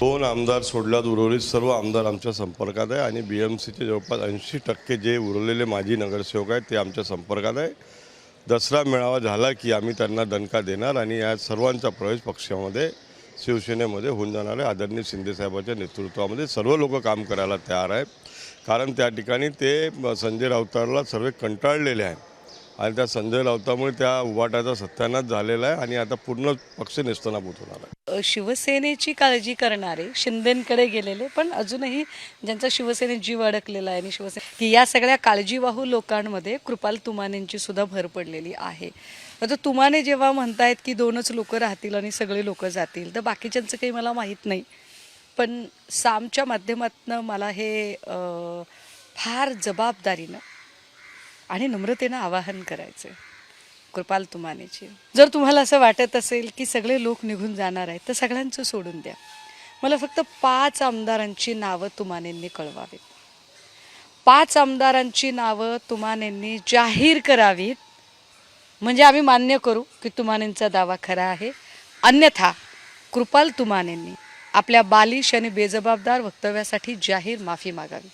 दोन आमदार सोडल्यात उर्वरित सर्व आमदार आमच्या संपर्कात आहे आणि बी एम सीचे जवळपास ऐंशी टक्के जे उरलेले माजी नगरसेवक आहेत ते आमच्या संपर्कात आहे. दसरा मेळावा झाला की आम्ही त्यांना दणका देणार आणि या सर्वांचा प्रवेश पक्षामध्ये शिवसेनेमध्ये होऊन जाणार आहे. आदरणीय शिंदेसाहेबांच्या नेतृत्वामध्ये सर्व लोक काम करायला तयार आहे कारण त्या ठिकाणी ते संजय राऊतारला सर्व कंटाळलेले आहे आणि त्या संजय राऊतामुळे त्या उभाटाचा सत्यानाश झालेला आहे आणि आता पूर्ण पक्ष नेस्तनाभूत होणार आहे. शिवसेनेची काळजी करणारे शिंदेकडे गेलेले पण अजूनही ज्यांचा शिवसेनेत जीव अडकलेला आहे आणि शिवसेने की या सगळ्या काळजीवाहू लोकांमध्ये कृपाल तुमानेंची सुद्धा भर पडलेली आहे. तर तुमाने जेव्हा म्हणतायत की दोनच लोक राहतील आणि सगळे लोक जातील तर बाकीच्यांचं काही मला माहीत नाही. पण सामच्या माध्यमातनं मला हे फार जबाबदारीनं आणि नम्रतेनं आवाहन करायचं कृपाल तुमानेची जर तुम्हाला असं वाटत असेल की सगळे लोक निघून जाणार आहेत तर सगळ्यांचं सोडून द्या. मला फक्त पाच आमदारांची नावं तुमानेंनी कळवावीत. पाच आमदारांची नावं तुमानेंनी जाहीर करावीत. म्हणजे आम्ही मान्य करू की तुमानेंचा दावा खरा आहे. अन्यथा कृपाल तुमानेंनी आपल्या बालिश आणि बेजबाबदार वक्तव्यासाठी जाहीर माफी मागावी.